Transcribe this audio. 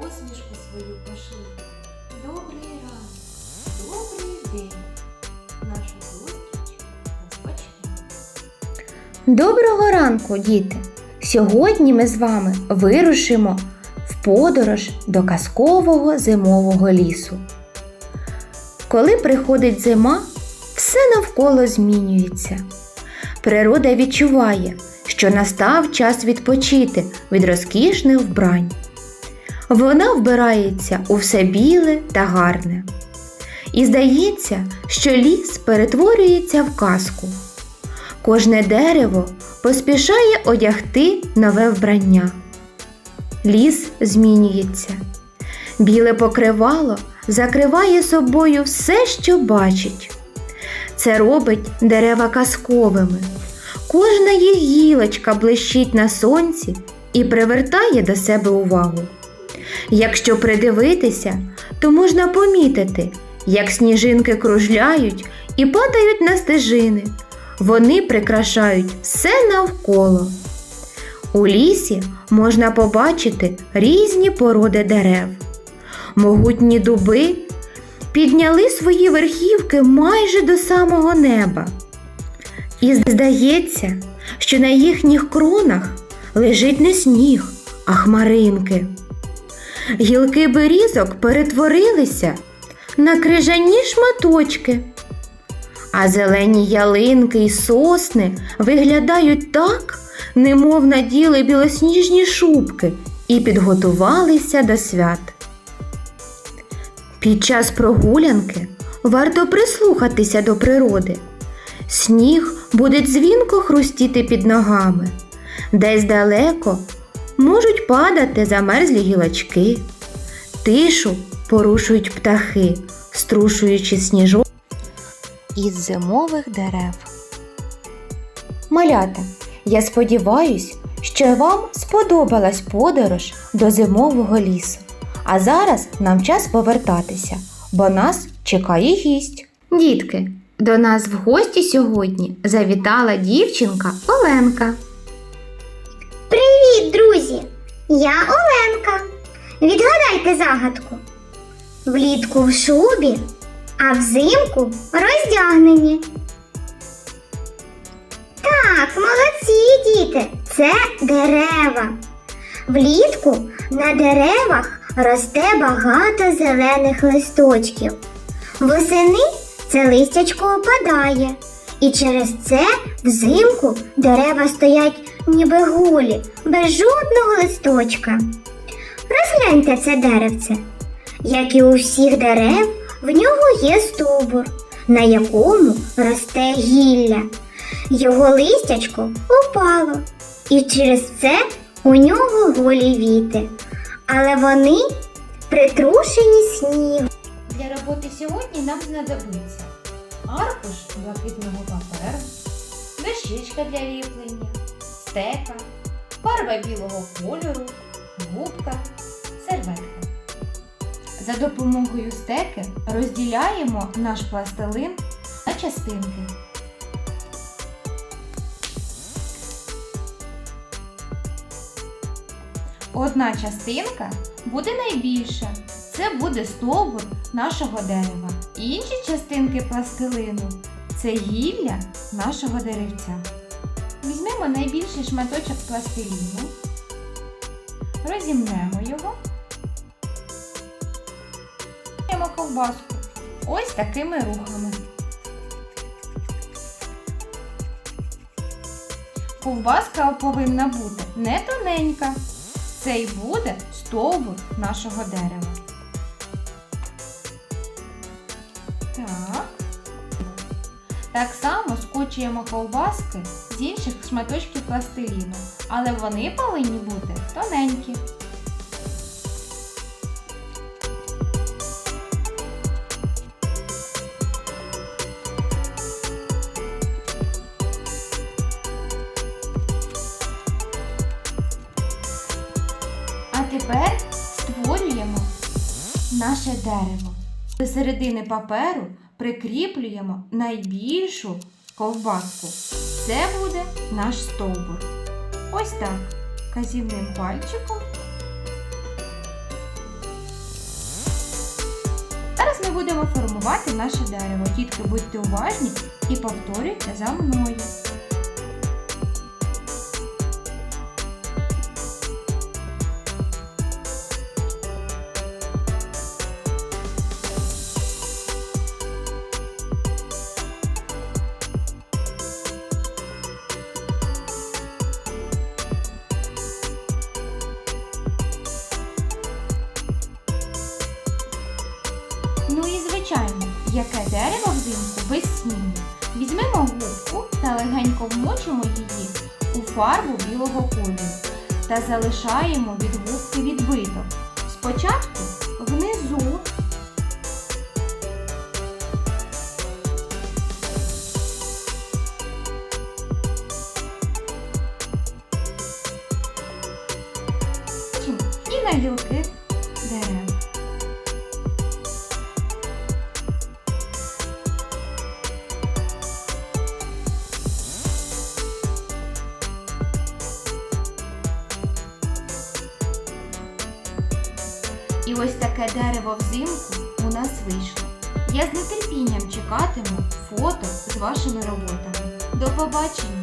посмішку свою пошли. Добрий ранок, добрий день. Нашу зустріч розпочнемо. Доброго ранку, діти! Сьогодні ми з вами вирушимо в подорож до казкового зимового лісу. Коли приходить зима, все навколо змінюється. Природа відчуває, що настав час відпочити від розкішних вбрань. Вона вбирається у все біле та гарне. І здається, що ліс перетворюється в казку. Кожне дерево поспішає одягти нове вбрання. Ліс змінюється. Біле покривало закриває собою все, що бачить. Це робить дерева казковими. Кожна їх гілочка блищить на сонці і привертає до себе увагу. Якщо придивитися, то можна помітити, як сніжинки кружляють і падають на стежини. Вони прикрашають все навколо. У лісі можна побачити різні породи дерев. Могутні дуби підняли свої верхівки майже до самого неба. І здається, що на їхніх кронах лежить не сніг, а хмаринки. Гілки берізок перетворилися на крижані шматочки. А зелені ялинки й сосни виглядають так, немов наділи білосніжні шубки і підготувалися до свят. Під час прогулянки варто прислухатися до природи. Сніг буде дзвінко хрустіти під ногами, десь далеко можуть падати замерзлі гілочки, тишу порушують птахи, струшуючи сніжок із зимових дерев. Малята, я сподіваюсь, що вам сподобалась подорож до зимового лісу. А зараз нам час повертатися, бо нас чекає гість. Дітки, до нас в гості сьогодні завітала дівчинка Оленка. Друзі! Я Оленка. Відгадайте загадку. Влітку в шубі, а взимку роздягнені. Так, молодці, діти, це дерева. Влітку на деревах росте багато зелених листочків. Восени це листячко опадає, і через це взимку дерева стоять ніби голі, без жодного листочка. Розгляньте це деревце. Як і у всіх дерев, в нього є стовбур, на якому росте гілля. Його листячко опало, і через це у нього голі віти. Але вони притрушені снігом. Для роботи сьогодні нам знадобиться аркуш блакитного паперу, дощечка для ліплення, стека, фарба білого кольору, губка, серветка. За допомогою стеки розділяємо наш пластилин на частинки. Одна частинка буде найбільша. Це буде стовбур нашого дерева. Інші частинки пластилину це гілля нашого деревця. Візьмемо найбільший шматочок пластиліну, розімнемо його. Беремо ковбаску ось такими рухами. Ковбаска повинна бути не тоненька. Це й буде стовбур нашого дерева. Так само скочуємо ковбаски з інших шматочків пластиліну, але вони повинні бути тоненькі. А тепер створюємо наше дерево. До середини паперу прикріплюємо найбільшу ковбаску. Це буде наш стовбур. Ось так. Казівним пальчиком. Зараз ми будемо формувати наше дерево. Тітки будьте уважні і повторюйте за мною. Яке дерево взимку без снігу. Візьмемо губку та легенько вмочимо її у фарбу білого кольору та залишаємо від губки відбиток. Спочатку внизу. І на гілки І ось таке дерево взимку у нас вийшло. Я з нетерпінням чекатиму фото з вашими роботами. До побачення!